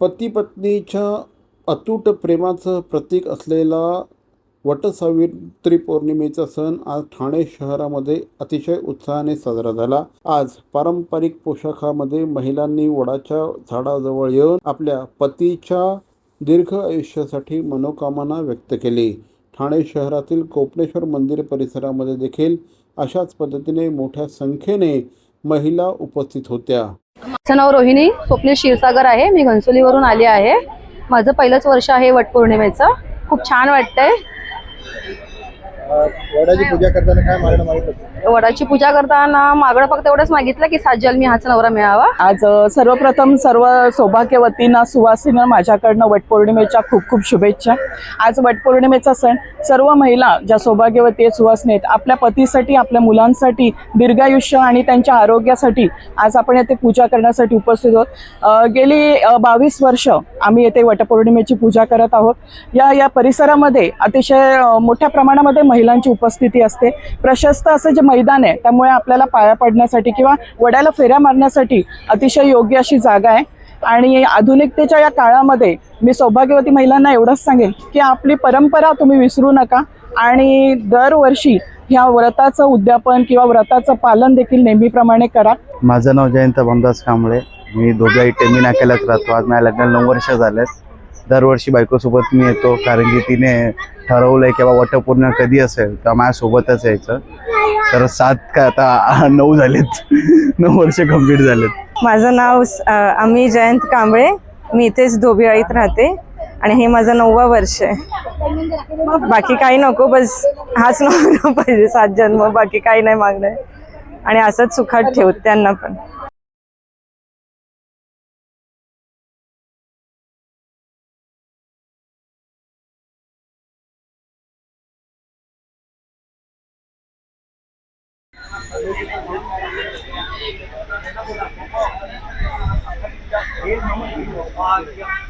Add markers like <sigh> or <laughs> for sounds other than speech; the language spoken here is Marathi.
पती पत्नीच्या अतूट प्रेमाचं प्रतीक असलेला वटसावित्री पौर्णिमेचा सण आज ठाणे शहरामध्ये अतिशय उत्साहाने साजरा झाला. आज पारंपरिक पोशाखामध्ये महिलांनी वडाच्या झाडाजवळ येऊन आपल्या पतीच्या दीर्घ आयुष्यासाठी मनोकामना व्यक्त केली. ठाणे शहरातील कोपनेश्वर मंदिर परिसरामध्ये देखील अशाच पद्धतीने मोठ्या संख्येने महिला उपस्थित होत्या. माझं नाव रोहिणी स्वप्नील क्षीरसागर आहे. मी घनसोलीवरून आली आहे. माझं पहिलंच वर्ष आहे वटपौर्णिमेचं. खूप छान वाटतंय. वडाची पूजा करताना काय मागणं मागितलं वडाची पूजा करताना मागणं फक्त एवढंच मागितलं की सात जन्मी हाच नवरा मिळावा. आज सर्वप्रथम सर्व सौभाग्यवतींना सुवासिनींना माझ्याकडनं वटपौर्णिमेच्या खूप खूप शुभेच्छा. आज वटपौर्णिमेचा सण सर्व महिला ज्या सौभाग्यवती आहेत सुवासिनी आहेत आपल्या पतीसाठी आपल्या मुलांसाठी दीर्घायुष्य आणि त्यांच्या आरोग्यासाठी आज आपण येथे पूजा करण्यासाठी उपस्थित आहोत. गेली बावीस वर्ष आम्ही येथे वटपौर्णिमेची पूजा करत आहोत. या या परिसरामध्ये अतिशय मोठ्या प्रमाणामध्ये महिलांची उपस्थिती असते. प्रशस्त असं जे मैदान आहे त्यामुळे आपल्याला पाया पडण्यासाठी किंवा वड्याला फेऱ्या मारण्यासाठी अतिशय योग्य अशी जागा आहे. आणि आधुनिकतेच्या या काळामध्ये मी सौभाग्यवती महिलांना एवढंच सांगेन की आपली परंपरा तुम्ही विसरू नका आणि दरवर्षी ह्या व्रताचं उद्यापन किंवा व्रताचं पालन देखील नेहमीप्रमाणे करा. माझं नाव जयंत भामदास कांबळे. मी दोघाही टेमी नाक्यालाच राहतो. आज माझ्या लग्नाला नऊ वर्ष झालेत. दरवर्षी बायकोसोबत मी येतो कारण की तिने ठरवलंय किंवा वटपौर्णिमा कधी असेल तर माझ्यासोबतच यायचं. तर सात का आता <laughs> नऊ झालेत. <laughs> नऊ वर्ष कंप्लीट झालेत. माझं नाव आम्ही जयंत कांबळे. मी इथेच धोबियाळीत राहते आणि हे माझं नववा वर्ष आहे. बाकी काही नको बस हाच <laughs> नवरा पाहिजे सात जन्म बाकी काही नाही मागणं आणि असंच सुखात ठेवत त्यांना पण. Ele não é